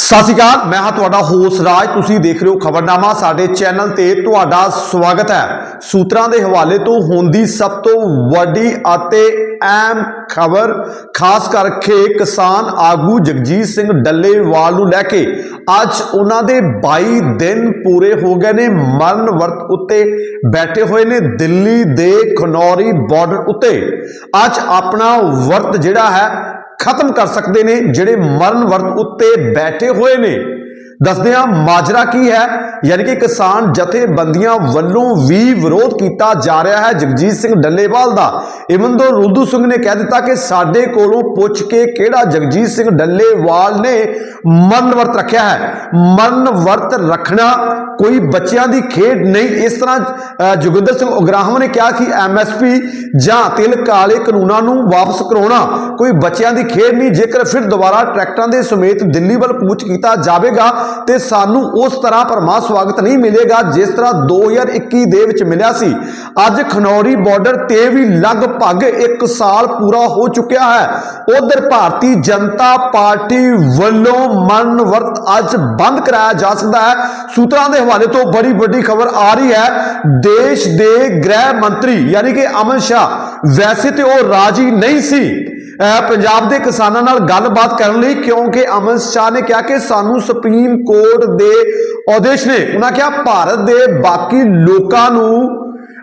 ਸਤਿ ਸ਼੍ਰੀ ਅਕਾਲ, ਮੈਂ ਹਾਂ ਤੁਹਾਡਾ ਹੋਸ ਰਾਜ, ਤੁਸੀਂ ਦੇਖ ਰਹੇ ਹੋ ਖਬਰਨਾਮਾ, ਸਾਡੇ ਚੈਨਲ ਤੇ ਤੁਹਾਡਾ ਸਵਾਗਤ ਹੈ। ਸੂਤਰਾਂ ਦੇ ਹਵਾਲੇ ਤੋਂ ਹੁੰਦੀ ਸਭ ਤੋਂ ਵੱਡੀ ਅਤੇ ਅਹਿਮ ਖਬਰ, ਖਾਸ ਕਰਕੇ ਕਿਸਾਨ ਆਗੂ ਜਗਜੀਤ ਸਿੰਘ ਡੱਲੇਵਾਲ ਨੂੰ ਲੈ ਕੇ। ਅੱਜ ਉਹਨਾਂ ਦੇ 22 ਦਿਨ ਪੂਰੇ ਹੋ ਗਏ ਨੇ, ਮਰਨ ਵਰਤ ਉੱਤੇ ਬੈਠੇ ਹੋਏ ਨੇ ਦਿੱਲੀ ਦੇ ਖਨੌਰੀ ਬਾਰਡਰ ਉੱਤੇ। ਅੱਜ ਆਪਣਾ ਵਰਤ ਜਿਹੜਾ ਹੈ ਖਤਮ ਕਰ ਸਕਦੇ ਨੇ ਜਿਹੜੇ ਮਰਨ ਵਰਤ ਉੱਤੇ ਬੈਠੇ ਹੋਏ ਨੇ। ਦੱਸਦੇ ਹਾਂ ਮਾਜਰਾ ਕੀ ਹੈ। ਯਾਨੀ ਕਿ ਕਿਸਾਨ ਜਥੇਬੰਦੀਆਂ ਵੱਲੋਂ ਵੀ ਵਿਰੋਧ ਕੀਤਾ ਜਾ ਰਿਹਾ ਹੈ ਜਗਜੀਤ ਸਿੰਘ ਡੱਲੇਵਾਲ ਦਾ। ਇਵਨ ਦੋ ਰੁੱਦੂ ਸਿੰਘ ਨੇ ਕਹਿ ਦਿੱਤਾ ਕਿ ਸਾਡੇ ਕੋਲੋਂ ਪੁੱਛ ਕੇ ਕਿਹੜਾ ਜਗਜੀਤ ਸਿੰਘ ਡੱਲੇਵਾਲ ਨੇ ਮਰਨ ਵਰਤ ਰੱਖਿਆ ਹੈ। ਮਨ ਵਰਤ ਰੱਖਣਾ ਕੋਈ ਬੱਚਿਆਂ ਦੀ ਖੇਡ ਨਹੀਂ। ਇਸ ਤਰ੍ਹਾਂ ਅ, ਜੋਗਿੰਦਰ ਸਿੰਘ ਉਗਰਾਹਮ ਨੇ ਕਿਹਾ ਕਿ ਐਮਐਸਪੀ ਜਾਂ ਤਿਲ ਕਾਲੇ ਕਾਨੂੰਨਾਂ ਨੂੰ ਵਾਪਸ ਕਰਾਉਣਾ ਕੋਈ ਬੱਚਿਆਂ ਦੀ ਖੇਡ ਨਹੀਂ। ਜੇਕਰ ਫਿਰ ਦੁਬਾਰਾ ਟਰੈਕਟਰਾਂ ਦੇ ਸਮੇਤ ਦਿੱਲੀ ਵੱਲ ਕੂਚ ਕੀਤਾ ਜਾਵੇਗਾ ਤੇ ਸਾਨੂੰ ਉਸ ਤਰ੍ਹਾਂ ਪਰਮਾ ਸਵਾਗਤ ਨਹੀਂ ਮਿਲੇਗਾ ਜਿਸ ਤਰ੍ਹਾਂ 2021 ਦੇ ਵਿੱਚ ਮਿਲਿਆ ਸੀ। ਅੱਜ ਖਨੌਰੀ ਬਾਰਡਰ ਤੇ ਵੀ ਲਗਭਗ 1 ਸਾਲ ਪੂਰਾ ਹੋ ਚੁੱਕਿਆ ਹੈ। ਉਧਰ ਭਾਰਤੀ ਜਨਤਾ ਪਾਰਟੀ ਵੱਲੋਂ ਮਰਨ ਵਰਤ ਅੱਜ ਬੰਦ ਕਰਾਇਆ ਜਾ ਸਕਦਾ ਹੈ। ਸੂਤਰਾਂ ਦੇ ਹਵਾਲੇ ਤੋਂ ਬੜੀ ਵੱਡੀ ਖਬਰ ਆ ਰਹੀ ਹੈ। ਦੇਸ਼ ਦੇ ਗ੍ਰਹਿ ਮੰਤਰੀ, ਯਾਨੀ ਕਿ ਅਮਨ ਸ਼ਾਹ ਵੈਸੇ ਤੇ ਉਹ ਰਾਜੀ ਨਹੀਂ ਸੀ। ਪੰਜਾਬ ਦੇ ਕਿਸਾਨਾਂ ਨਾਲ ਗੱਲਬਾਤ ਕਰਨ ਲਈ ਕਿਉਂਕਿ ਅਮਨ ਸ਼ਾਹ ਨੇ ਕਿਹਾ ਕਿ ਸਾਨੂੰ ਸੁਪਰੀਮ ਕੋਰਟ ਦੇ ਆਦੇਸ਼ ਨੇ। ਉਹਨਾਂ ਕਿਹਾ ਭਾਰਤ ਦੇ ਬਾਕੀ ਲੋਕਾਂ ਨੂੰ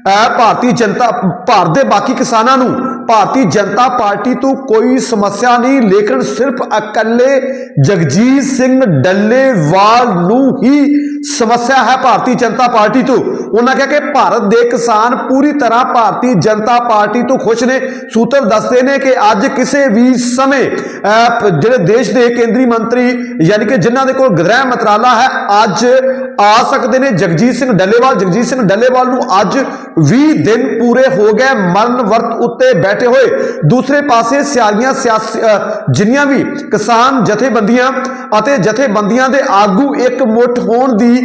ਅਹ ਭਾਰਤੀ ਜਨਤਾ, ਭਾਰਤ ਦੇ ਬਾਕੀ ਕਿਸਾਨਾਂ ਨੂੰ ਭਾਰਤੀ ਜਨਤਾ ਪਾਰਟੀ ਤੋਂ ਕੋਈ ਸਮੱਸਿਆ ਨਹੀਂ, ਲੇਕਿਨ ਸਿਰਫ ਇਕੱਲੇ ਜਗਜੀਤ ਸਿੰਘ ਡੱਲੇਵਾਲ ਨੂੰ ਹੀ ਸਮੱਸਿਆ ਹੈ ਭਾਰਤੀ ਜਨਤਾ ਪਾਰਟੀ ਤੋਂ। ਉਹਨਾਂ ਕਿਹਾ ਕਿ ਭਾਰਤ ਦੇ ਕਿਸਾਨ ਪੂਰੀ ਤਰ੍ਹਾਂ ਭਾਰਤੀ ਜਨਤਾ ਪਾਰਟੀ ਤੋਂ ਖੁਸ਼ ਨੇ। ਸੂਤਰ ਦੱਸਦੇ ਨੇ ਕਿ ਅੱਜ ਕਿਸੇ ਵੀ ਸਮੇਂ ਜਿਹੜੇ ਦੇਸ਼ ਦੇ ਕੇਂਦਰੀ ਮੰਤਰੀ ਯਾਨੀ ਕਿ ਜਿਨ੍ਹਾਂ ਦੇ ਕੋਲ ਗ੍ਰਹਿ ਮੰਤਰਾਲਾ ਹੈ, ਅੱਜ ਆ ਸਕਦੇ ਨੇ। ਜਗਜੀਤ ਸਿੰਘ ਡੱਲੇਵਾਲ, ਜਗਜੀਤ ਸਿੰਘ ਡੱਲੇਵਾਲ ਨੂੰ ਅੱਜ 20 ਦਿਨ ਪੂਰੇ ਹੋ ਗਏ, ਮਰਨ ਵਰਤ ਉੱਤੇ ਬੈਠੇ ਹੋਏ। ਦੂਸਰੇ ਪਾਸੇ ਸਿਆਰੀਆਂ ਸਿਆਸੀ ਜਿੰਨੀਆਂ ਵੀ ਕਿਸਾਨ ਜਥੇਬੰਦੀਆਂ ਅਤੇ ਜਥੇਬੰਦੀਆਂ ਦੇ ਆਗੂ ਇੱਕ ਮੁੱਠ ਹੋਣ ਦੀ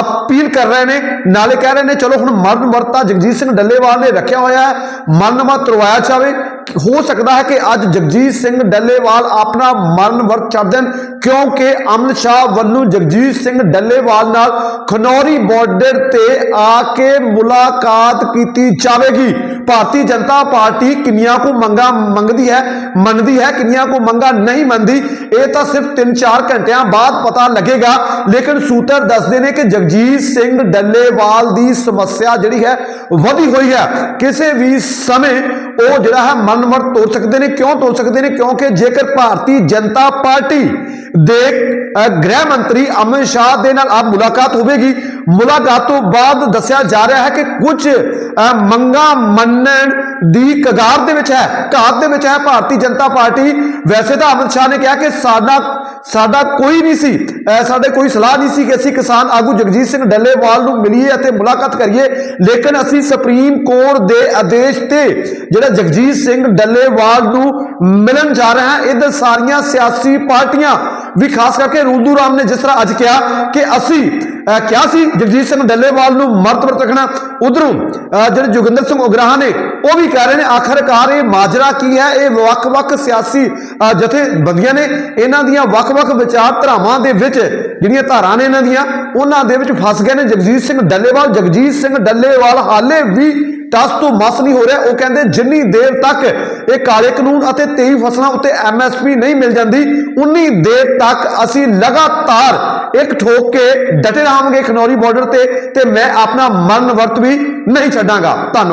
ਅਪੀਲ ਕਰ ਰਹੇ ਨੇ, ਨਾਲੇ ਕਹਿ ਰਹੇ ਨੇ, ਚਲੋ ਹੁਣ ਮਰਨ ਵਰਤਾ ਜਗਜੀਤ ਸਿੰਘ ਡੱਲੇਵਾਲ ਨੇ ਰੱਖਿਆ ਹੋਇਆ ਹੈ, ਮਰਨ ਵਰਤ ਕਰਵਾਇਆ ਜਾਵੇ ਹੋ ਸਕਦਾ ਹੈ ਕਿ ਅੱਜ ਜਗਜੀਤ ਸਿੰਘ ਡੱਲੇਵਾਲ ਆਪਣਾ ਮਰਨ ਵਰਤ ਛੱਡ ਦੇਣ, ਕਿਉਂਕਿ ਅਮਨ ਸ਼ਾਹ ਵੱਲੋਂ ਜਗਜੀਤ ਸਿੰਘ ਡੱਲੇਵਾਲ ਨਾਲ ਖਨੌਰੀ ਬਾਰਡਰ ਤੇ ਆ ਕੇ ਮੁਲਾਕਾਤ ਕੀਤੀ ਜਾਵੇਗੀ। ਭਾਰਤੀ ਜਨਤਾ ਪਾਰਟੀ ਕਿੰਨੀਆਂ ਕੋ ਮੰਗਾ ਮੰਗਦੀ ਹੈ, ਮੰਨਦੀ ਹੈ, ਕਿੰਨੀਆਂ ਕੋ ਮੰਗਾ ਨਹੀਂ ਮੰਨਦੀ, ਇਹ ਤਾਂ ਸਿਰਫ 3-4 ਘੰਟਿਆਂ ਬਾਅਦ ਪਤਾ ਲੱਗੇਗਾ। ਲੇਕਿਨ ਸੂਤਰ ਦੱਸਦੇ ਨੇ ਕਿ ਜਗਜੀਤ ਸਿੰਘ ਡੱਲੇਵਾਲ ਦੀ ਸਮੱਸਿਆ ਜਿਹੜੀ ਹੈ ਵਧੀ ਹੋਈ ਹੈ। ਕਿਸੇ ਵੀ ਸਮੇਂ ਉਹ ਜਿਹੜਾ ਹੈ ਮਨਮਰ ਤੋੜ ਸਕਦੇ ਨੇ। ਕਿਉਂ ਤੋੜ ਸਕਦੇ ਨੇ? ਕਿਉਂਕਿ ਜੇਕਰ ਭਾਰਤੀ ਜਨਤਾ ਪਾਰਟੀ ਦੇ ਗ੍ਰਹਿ ਮੰਤਰੀ ਅਮਿਤ ਸ਼ਾਹ ਦੇ ਨਾਲ ਆ ਮੁਲਾਕਾਤ ਹੋਵੇਗੀ। ਮੁਲਾਕਾਤ ਤੋਂ ਬਾਅਦ ਦੱਸਿਆ ਜਾ ਰਿਹਾ ਹੈ ਕਿ ਕੁਝ ਅ, ਮੰਗਾਂ ਮੰਨਣ ਦੀ ਕਗਾਰ ਦੇ ਵਿੱਚ ਹੈ ਘਾਤ ਦੇ ਵਿੱਚ ਹੈ। ਭਾਰਤੀ ਜਨਤਾ ਪਾਰਟੀ ਵੈਸੇ ਤਾਂ ਅਮਿਤ ਸ਼ਾਹ ਨੇ ਕਿਹਾ ਕਿ ਸਾਡਾ ਸਾਡਾ ਕੋਈ ਨਹੀਂ ਸੀ ਸਾਡੇ ਕੋਈ ਸਲਾਹ ਨਹੀਂ ਸੀ ਕਿ ਅਸੀਂ ਕਿਸਾਨ ਆਗੂ ਜਗਜੀਤ ਸਿੰਘ ਡੱਲੇਵਾਲ ਨੂੰ ਮਿਲੀਏ ਅਤੇ ਮੁਲਾਕਾਤ ਕਰੀਏ। ਲੇਕਿਨ ਅਸੀਂ ਸੁਪਰੀਮ ਕੋਰਟ ਦੇ ਆਦੇਸ਼ ਤੇ ਜਿਹੜਾ ਜਗਜੀਤ ਸਿੰਘ ਡੱਲੇਵਾਲ ਨੂੰ ਮਿਲਣ ਜਾ ਰਹੇ ਹਾਂ ਇਹਦੇ ਸਾਰੀਆਂ ਸਿਆਸੀ ਪਾਰਟੀਆਂ ਵੀ ਖਾਸ ਕਰਕੇ ਰੂਦੂ ਰਾਮ ਨੇ ਜਿਸ ਤਰ੍ਹਾਂ ਅੱਜ ਕਿਹਾ ਕਿ ਅਸੀਂ ਕਿਹਾ ਸੀ ਜਗਜੀਤ ਸਿੰਘ ਡੱਲੇਵਾਲ ਨੂੰ ਮਰਤਬਤ ਰੱਖਣਾ। ਉਧਰੋਂ ਜਿਹੜੇ ਜੋਗਿੰਦਰ ਸਿੰਘ ਉਗਰਾਹਾਂ ਨੇ ਉਹ ਵੀ ਕਹਿ ਰਹੇ ਨੇ, ਆਖਰਕਾਰ ਇਹ ਮਾਜਰਾ ਕੀ ਹੈ? ਇਹ ਵੱਖ-ਵੱਖ ਸਿਆਸੀ ਜਥੇਬੰਦੀਆਂ ਨੇ ਇਹਨਾਂ ਦੀਆਂ ਵੱਖ-ਵੱਖ ਵਿਚਾਰਧਾਰਾਵਾਂ ਦੇ ਵਿੱਚ ਜਿਹੜੀਆਂ ਧਾਰਾਂ ਨੇ ਇਹਨਾਂ ਦੀਆਂ, ਉਹਨਾਂ ਦੇ ਵਿੱਚ ਫਸ ਗਏ ਨੇ। ਜਗਜੀਤ ਸਿੰਘ ਡੱਲੇਵਾਲ, ਜਗਜੀਤ ਸਿੰਘ ਡੱਲੇਵਾਲ ਹਾਲੇ ਵੀ ਟਸ ਤੋਂ ਮਸ ਨਹੀਂ ਹੋ ਰਿਹਾ। ਉਹ ਕਹਿੰਦੇ ਜਿੰਨੀ ਦੇਰ ਤੱਕ ਇਹ ਕਾਲੇ ਕਾਨੂੰਨ ਅਤੇ 23 ਫਸਲਾਂ ਉੱਤੇ ਐਮਐਸਪੀ ਨਹੀਂ ਮਿਲ ਜਾਂਦੀ, ਉਨੀ ਦੇਰ ਤੱਕ ਅਸੀਂ ਲਗਾਤਾਰ ਇੱਕ ਠੋਕ ਕੇ ਡਟੇ ਰਹਾਂਗੇ ਖਨੌਰੀ ਬਾਰਡਰ ਤੇ ਤੇ ਮੈਂ ਆਪਣਾ ਮਰਨ ਵਰਤ ਵੀ ਨਹੀਂ ਛੱਡਾਂਗਾ। ਧੰਨਵਾਦ।